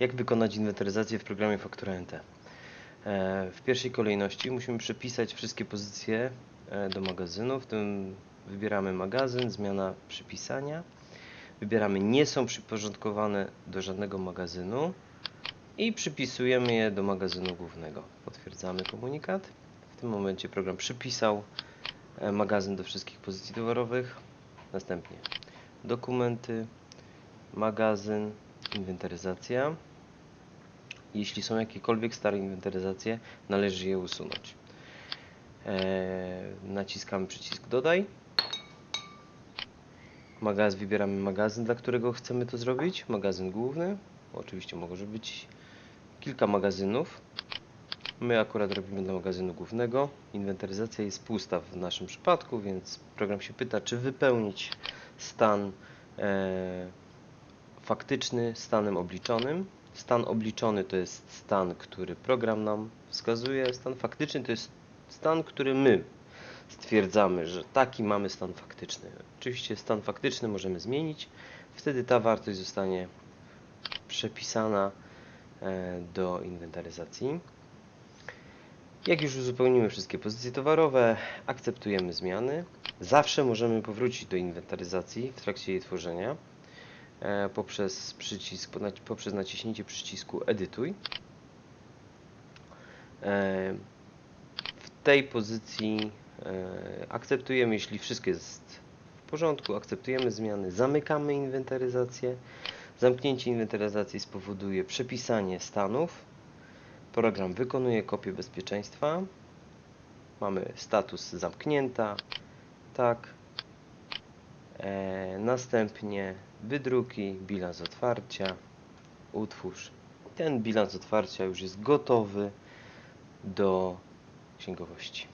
Jak wykonać inwentaryzację w programie Faktura NT? E, W pierwszej kolejności musimy przepisać wszystkie pozycje e, do magazynu. W tym wybieramy magazyn, zmiana przypisania. Wybieramy nie są przyporządkowane do żadnego magazynu i przypisujemy je do magazynu głównego. Potwierdzamy komunikat. W tym momencie program przypisał e, magazyn do wszystkich pozycji towarowych. Następnie dokumenty, magazyn, inwentaryzacja. Jeśli są jakiekolwiek stare inwentaryzacje, należy je usunąć. Eee, naciskamy przycisk dodaj. Magaz, wybieramy magazyn, dla którego chcemy to zrobić. Magazyn główny. Oczywiście może być kilka magazynów. My akurat robimy dla magazynu głównego. Inwentaryzacja jest pusta w naszym przypadku, więc program się pyta, czy wypełnić stan e, faktyczny stanem obliczonym. Stan obliczony to jest stan, który program nam wskazuje. Stan faktyczny to jest stan, który my stwierdzamy, że taki mamy stan faktyczny. Oczywiście stan faktyczny możemy zmienić. Wtedy ta wartość zostanie przepisana e, do inwentaryzacji. Jak już uzupełnimy wszystkie pozycje towarowe, akceptujemy zmiany. Zawsze możemy powrócić do inwentaryzacji w trakcie jej tworzenia poprzez przycisk, poprzez naciśnięcie przycisku edytuj. E, W tej pozycji e, akceptujemy, jeśli wszystko jest w porządku, akceptujemy zmiany, zamykamy inwentaryzację. Zamknięcie inwentaryzacji spowoduje przepisanie stanów. Program wykonuje kopię bezpieczeństwa. Mamy status zamknięta, tak. E, następnie wydruki, bilans otwarcia, utwórz. Ten bilans otwarcia już jest gotowy do księgowości.